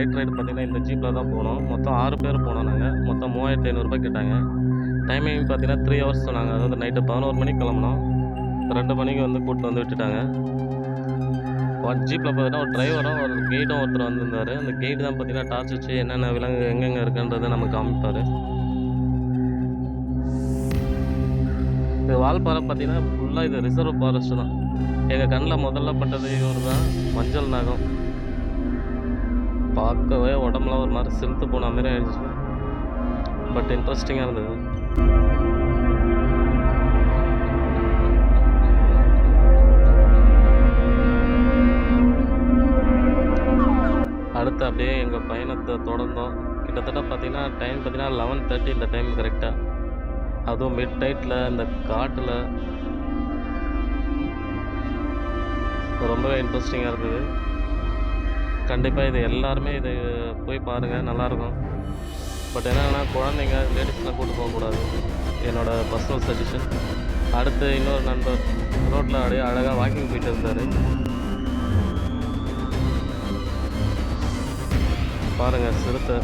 Night ride பார்த்தீங்கன்னா இந்த ஜீப்பில் தான் போனோம். மொத்தம் ஆறு பேர் போனோம் நாங்கள் மொத்தம் மூவாயிரத்தி ஐநூறுரூபா கேட்டாங்க. டைமிங் பார்த்தீங்கன்னா த்ரீ ஹவர்ஸ் சொன்னாங்க. அதாவது நைட்டு பதினோரு மணிக்கு கிளம்புனோம். ரெண்டு மணிக்கு வந்து கூப்பிட்டு வந்து விட்டுட்டாங்க. ஒன் ஜீப்பில் பார்த்தீங்கன்னா ஒரு டிரைவரும் ஒரு கைடும் ஒருத்தர் வந்திருந்தார். அந்த கைடு தான் பார்த்தீங்கன்னா டார்ச் வச்சு என்னென்ன விலங்கு எங்கெங்கே இருக்குன்றதை நமக்கு காமிப்பார். இது வால்பாறை பார்த்தீங்கன்னா ஃபுல்லாக இது ரிசர்வ் ஃபாரஸ்ட் தான். எங்கள் கண்ணில் முதல்ல பட்டது இவர் தான் மஞ்சள் நாகம். பார்க்கவே உடம்புலாம் ஒரு மாதிரி செலுத்து போன மாதிரி ஆயிடுச்சு. பட் இன்ட்ரெஸ்டிங்காக இருந்தது. அடுத்து அப்படியே எங்கள் பயணத்தை தொடர்ந்தோம். கிட்டத்தட்ட பார்த்தீங்கன்னா டைம் பார்த்தீங்கன்னா லெவன் தேர்ட்டி இந்த டைம் கரெக்டாக அதுவும் மிட் நைட்டில் இந்த காட்டில். ரொம்பவே இன்ட்ரெஸ்டிங்காக இருந்தது. கண்டிப்பாக இது எல்லாருமே இது போய் பாருங்கள் நல்லாயிருக்கும். பட் என்னென்னா குழந்தைங்க லேடிஸ்லாம் கூட்டு போகக்கூடாது என்னோடய பர்சனல் சஜஷன் அடுத்து இன்னொரு நண்பர் ரோட்டில் அப்படியே அழகாக வாக்கிங் போயிட்டு இருந்தார். பாருங்கள் சிறுத்தை.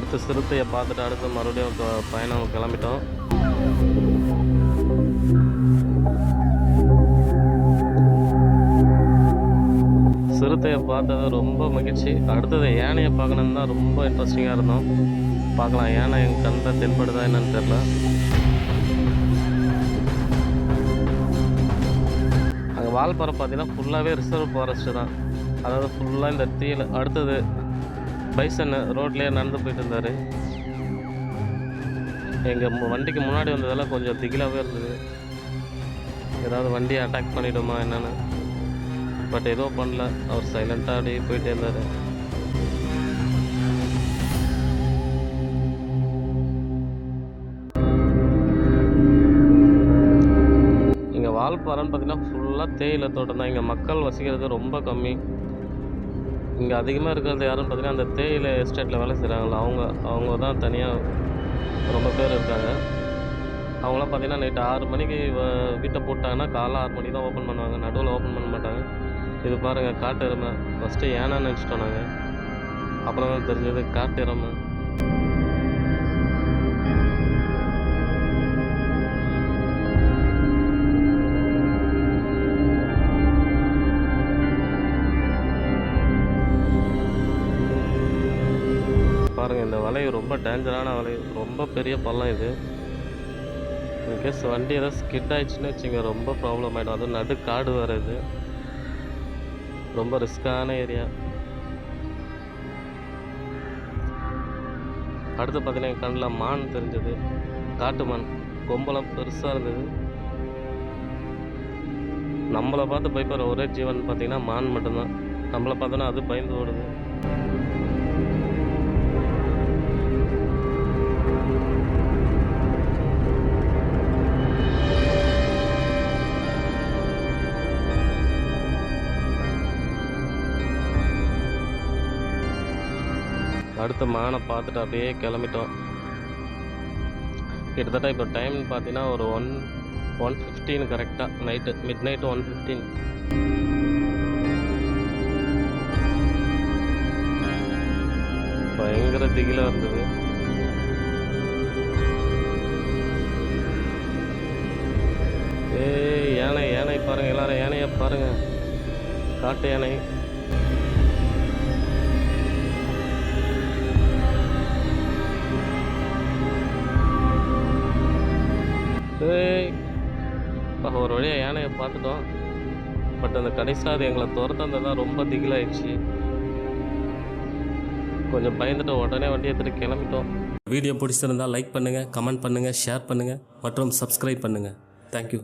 அடுத்து சிறுத்தையை பார்த்துட்டு அடுத்து மறுபடியும் பயணம் கிளம்பிட்டோம். சிறுத்தையை பார்த்தது ரொம்ப மகிழ்ச்சி. அடுத்தது யானையை பார்க்கணுன்னு தான் ரொம்ப இன்ட்ரெஸ்டிங்காக இருந்தோம். பார்க்கலாம் யானை என் கண்ணில் தென்படுதா என்னன்னு தெரில அங்கே வால்பாறை பார்த்தீங்கன்னா ஃபுல்லாகவே ரிசர்வ் ஃபாரஸ்ட்டு தான். அதாவது ஃபுல்லாக இந்த தீயில் அடுத்தது பைசன் ரோட்லேயே நடந்து போயிட்டு இருந்தார் எங்கள் வண்டிக்கு முன்னாடி வந்ததெல்லாம் கொஞ்சம் திகிலாகவே இருந்தது. ஏதாவது வண்டியை அட்டாக் பண்ணிவிடுமா என்னென்னு. பட் ஏதோ பண்ணல. அவர் சைலண்ட்டாக அப்படியே போயிட்டே இருந்தார். இங்கே வால்பாறைன்னு பார்த்தீங்கன்னா ஃபுல்லாக தேயிலை தோட்டம் தான். இங்கே மக்கள் வசிக்கிறது ரொம்ப கம்மி. இங்கே அதிகமாக இருக்கிறது யாருன்னு பார்த்தீங்கன்னா அந்த தேயிலை எஸ்டேட்டில் வேலை செய்கிறாங்களா அவங்க அவங்க தான் தனியாக ரொம்ப பேர் இருக்காங்க. அவங்களாம் பார்த்தீங்கன்னா நைட்டு ஆறு மணிக்கு வ- வீட்டை போட்டாங்கன்னா காலைல ஆறு மணிக்கு தான் ஓப்பன் பண்ணுவாங்க. நடுவில் ஓப்பன் பண்ண மாட்டாங்க. இது பாருங்கள் காட்டு எருமை. ஃபஸ்ட்டு ஏனான்னு நினச்சிட்டோம் நாங்கள் அப்புறம் தான் தெரிஞ்சது காட்டு எருமை. பாருங்கள் இந்த வலை ரொம்ப டேஞ்சரான வலை. ரொம்ப பெரிய பள்ளம் இது. இன்கேஸ் வண்டி ஏதாவது ஸ்கிட் ஆயிடுச்சுன்னு வச்சுங்க ரொம்ப ப்ராப்ளம் ஆகிடும் அதுவும் நடு காடு வேறு இது. ரொம்ப ரிஸ்க்கான ஏரியா அடுத்து பார்த்தீங்கன்னா என் கண்ணில் மான் தெரிஞ்சது. காட்டு மான். கொம்பெல்லாம் பெருசாக இருந்தது. நம்மளை பார்த்து பயப்படுற ஒரே ஜீவன் பார்த்தீங்கன்னா மான் மட்டும்தான். நம்மளை பார்த்தோன்னா அது பயந்து ஓடுது. அடுத்த மானை பார்த்துட்டு அப்படியே கிளம்பிட்டோம். கிட்டத்தட்ட இப்போ டைம் பார்த்தீங்கன்னா ஒரு ஒன் ஒன் ஃபிஃப்டீன் கரெக்டாக night midnight one fifteen பயங்கர திகிலாக இருந்தது. ஏய் யானை யானை பாருங்கள் எல்லாரும் யானையை பாருங்கள் காட்டு யானை. ஏய் ஒரு வழியாக யானையை பார்த்துட்டோம். பட் அந்த கடைசியாக அது எங்களை துரத்தந்தது தான் ரொம்ப திகிலாயிடுச்சு. கொஞ்சம் பயந்துட்டு உடனே வண்டி எடுத்துகிட்டு கிளம்பிட்டோம். வீடியோ பிடிச்சிருந்தால் லைக் பண்ணுங்கள் கமெண்ட் பண்ணுங்கள் ஷேர் பண்ணுங்கள் மற்றும் சப்ஸ்கிரைப் பண்ணுங்கள் தேங்க்யூ